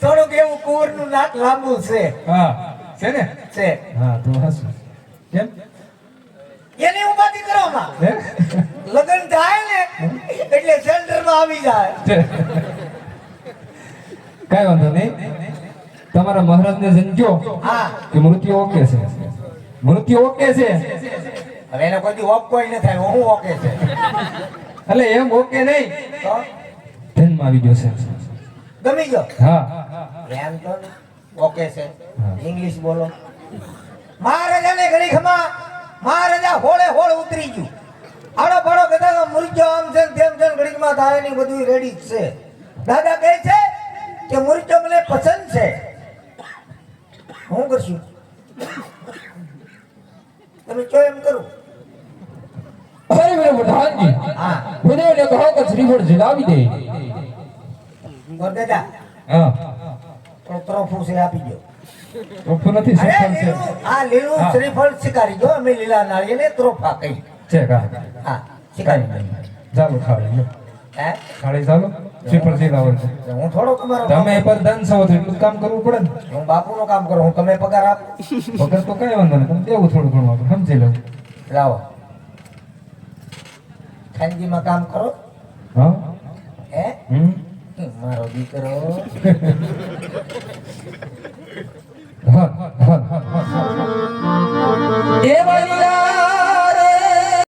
થોડુંક એવું કુંવરનું નાક લાંબુ છે. હા છે ને? છે. હા તો હાસુ કેમ? એની ઉપાધિ કરો માં. લગ્ન થાય ને એટલે સેન્ટરમાં આવી જાય. કઈ વાંધો નહીં. તમારા મહારાજ ને હા. કે મૃત્યુ ઓકે છે. મૃત્યુ ઓકે છે. હવે એને કોઈ ઓફ કોઈ ન થાય હું ઓકે છે. એટલે એમ ઓકે નહીં. તો ધ્યાનમાં આવી ગયો છે. ગમી ગયો? હા. ધ્યાન તો ઓકે છે. ઇંગ્લિશ બોલો. મહારાજાને ઘડી ખમા. મહારાજા હોળે હોળ ઉતરી ગયું. આડો પાડો કહેતા મુરજો આમ છે ને તેમ છે ને ઘડીકમાં થાયની બધું રેડી જ છે. દાદા કહે છે કે મુરજો મને પસંદ છે. હું કરશું? તમે જો એમ કરું? પ્રધાનજી હા. બુદેવને કહો કે શ્રીફળ જલાવી દે. તો દાદા હા. તો ત્રોફો છે આપી દો ત્રોફો નથી શ્રીફળ છે. આ લીલું શ્રીફળ શિકારી જો અમે લીલા નાળિયેરને ત્રોફા કહી છે કા? હા શિકારી ચાલો ખાડી લો હે? ખાડી ચાલો. શ્રીફળ જલાવર છે હું થોડો તમારો તમે પ્રધાન છો એટલું કામ કરવું પડે ને. હું બાપુનો કામ કરું હું તમે પગાર આપ. પગાર તો કઈ વાંધો નહીં તમે દેવું થોડું ઘણું સમજી લઉં લાવો. ખાનગીમાં કામ કરો? હે? મારો દીકરો.